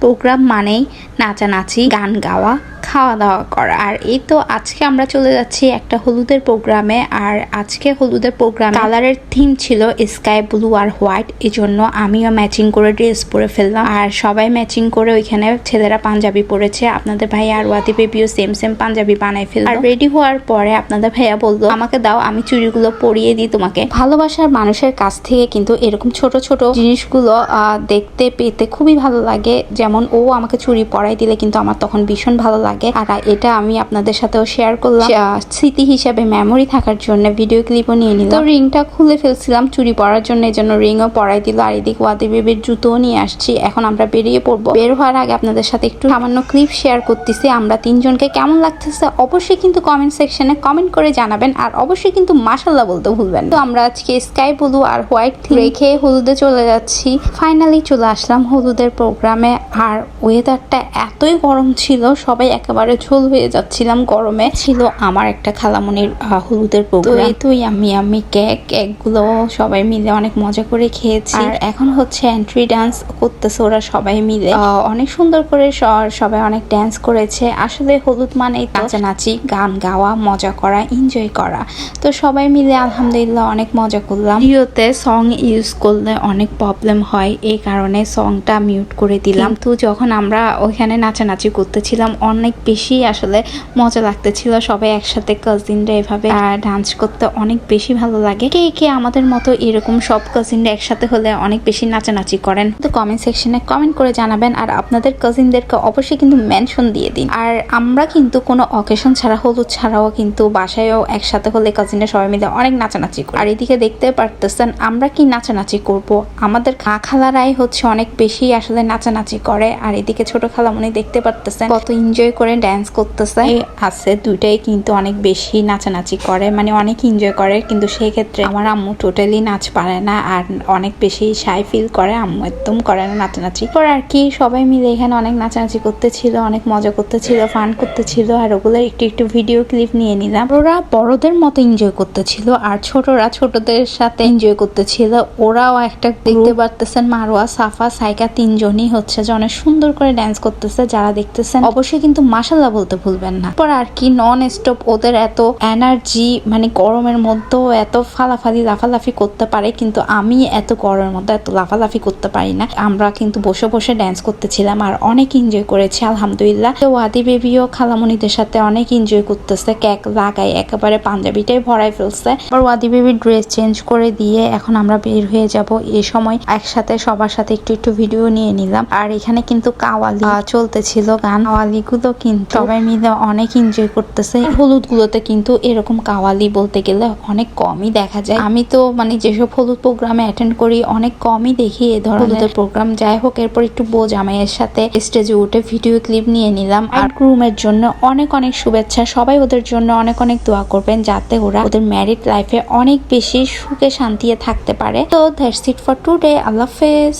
Programme মানেই নাচানাচি গান গাওয়া। খাওয়া দাওয়া করা। আর এই তো আজকে আমরা চলে যাচ্ছি একটা হলুদের প্রোগ্রামে। আর আজকে হলুদের প্রোগ্রাম কালারের থিম ছিল স্কাই ব্লু আর হোয়াইট এই জন্য আমিও ম্যাচিং করে ড্রেস পরে ফেললাম। আর সবাই ম্যাচিং করে ওইখানে ছেলেরা পাঞ্জাবি পরেছে। আপনাদের ভাই আর ওয়াদি বেবিও সেম সেম পাঞ্জাবি বানাই ফেলল। আর রেডি হওয়ার পরে আপনাদের ভাইয়া বলল, আমাকে দাও, আমি চুড়িগুলো পরিয়ে দিই তোমাকে। ভালোবাসার মানুষের কাছ থেকে কিন্তু এরকম ছোট ছোট জিনিসগুলো দেখতে, পেতে খুবই ভালো লাগে। যেমন ও আমাকে চুড়ি পরাই দিলে কিন্তু আমার তখন ভীষণ ভালো লাগে। আর এটা আমি আপনাদের সাথেও শেয়ার করলাম। স্মৃতি হিসাবে মেমোরি থাকার জন্য ভিডিও ক্লিপও নিয়ে নিলাম। তো রিংটা খুলে ফেলছিলাম চুরি পরার জন্য, এই জন্য রিংও পরাই দিল। আর এদিকে ওয়াদি বেবির জুতোও নিয়ে আসছি। এখন আমরা বেরিয়ে পড়ব। বের হওয়ার আগে আপনাদের সাথে একটু সামান্য ক্লিপ শেয়ার করতেছি। আমরা তিনজনকে কেমন লাগতেছে অবশ্যই কিন্তু কমেন্ট সেকশনে কমেন্ট করে জানাবেন। আর অবশ্যই কিন্তু মাসাল্লাহ বলতে ভুলবেন তো আমরা আজকে স্কাই ব্লু আর হোয়াইট রেখে হলুদে চলে যাচ্ছি। ফাইনালি চলে আসলাম হলুদের প্রোগ্রামে আর ওয়েদারটা এতই গরম ছিল, সবাই একেবারে ঝোল হয়ে যাচ্ছিলাম গরমে। ছিল আমার একটা খালামনির হলুদের প্রোগ্রাম তো তুই আমি আমি কেক কেকগুলো সবাই মিলে অনেক মজা করে খেয়েছি। আর এখন হচ্ছে এন্ট্রি ডান্স করতেছে ওরা সবাই মিলে। অনেক সুন্দর করে সবাই অনেক ড্যান্স করেছে। আসলে হলুদ মানেই নাচানাচি গান গাওয়া মজা করা এনজয় করা। তো সবাই মিলে আলহামদুলিল্লাহ অনেক মজা করলাম। ভিডিওতে সং ইউজ করলে অনেক প্রবলেম হয় এই কারণে সংটা মিউট করে দিলাম। তো যখন আমরা ওইখানে নাচানাচি করতেছিলাম অনেক বেশি আসলে মজা লাগতেছিল। সবাই একসাথে কাজিনরা এভাবে ডান্স করতে অনেক বেশি ভালো লাগে। কে কে আমাদের মতো এরকম সব কাজিনরা একসাথে হলে অনেক বেশি নাচানাচি করেন? তো কমেন্ট সেকশনে কমেন্ট করে জানাবেন আর আপনাদের কাজিনদেরকে অবশ্যই কিন্তু মেনশন দিয়ে দিন। আর আমরা কিন্তু কোনো অকেশন ছাড়া, হলুদ ছাড়াও কিন্তু বাসায়ও একসাথে হলে কাজিনরা সবাই মিলে অনেক নাচানাচি করি। আর এদিকে দেখতে পারতেছেন আমরা কি নাচানাচি করব? আমাদের খা খালারাই হচ্ছে অনেক বেশি আসলে নাচানাচি করে। আর এদিকে ছোট খালামনি দেখতে পারতেছেন কত এনজয় করে ড্যান্স করতেছে। আছে দুইটাই কিন্তু অনেক বেশি নাচানাচি করে মানে অনেক এনজয় করে কিন্তু সেই ক্ষেত্রে আমার আম্মু টোটালি নাচ পারে না আর অনেক বেশি সাই ফিল করে আম্মু একদম করে না নাচানাচি। পর আর কি সবাই মিলে এখানে অনেক নাচানাচি করতেছিল অনেক মজা করতেছিল ফান করতেছিল আর ওগুলোর একটু একটু ভিডিও ক্লিপ নিয়ে নিলাম। ওরা বড়দের মতো এনজয় করতেছিল আর ছোটরা ছোটদের সাথে এনজয় করতেছিল। ওরাও একটা দেখতে পারতেছেন মারোয়া সাফা সাইকা তিনজনই হচ্ছে যে অনেক সুন্দর করে ড্যান্স করতেছে যারা দেখতেছেন। অবশ্যই কিন্তু মাসাল্লাহ বলতে ভুলবেন না। পর আর কি নন স্টপ ওদের এত এনার্জি মানে গরমের মধ্যেও এত ফালাফালি, লাফালাফি করতে পারে, কিন্তু আমি এত গরমের মধ্যে এত লাফালাফি করতে পারি না। আমরা কিন্তু বসে বসে ড্যান্স করতেছিলাম আর অনেক এনজয় করেছি, আলহামদুলিল্লাহ। তো ওয়াদি বেবিও খালামণিদের সাথে অনেক এনজয় করতেছে, কেক লাগাই একেবারে পাঞ্জাবিটাই ভরাই ফেলছে। আর ওয়াদি বেবির ড্রেস চেঞ্জ করে দিয়ে এখন আমরা বের হয়ে যাব। এই সময় একসাথে সবার সাথে একটু একটু ভিডিও নিয়ে নিলাম। আর এখানে কিন্তু কাওয়ালি চলতেছিল গান। কাওয়ালি গুলো কিন্তু সবাই মিলে অনেক এনজয় করতেছে। হলুদ গুলোতে কিন্তু এরকম কাওয়ালি বলতে গেলে অনেক কমই দেখা যায়। আমি তো মানে যেসব হলুদ প্রোগ্রামে অ্যাটেন্ড করি অনেক কমই দেখি এ ধরনের। প্রোগ্রাম যাই হোক এরপর একটু বো জামাইয়ের সাথে স্টেজে উঠে ভিডিও ক্লিপ নিয়ে নিলাম। আর গ্রুমের জন্য অনেক অনেক শুভেচ্ছা। সবাই ওদের জন্য অনেক অনেক দোয়া করবেন যাতে ওরা ওদের ম্যারিড লাইফে অনেক বেশি সুখে শান্তিতে থাকতে পারে। তো দ্যাটস ইট ফর টুডে আল্লাহ হাফেজ।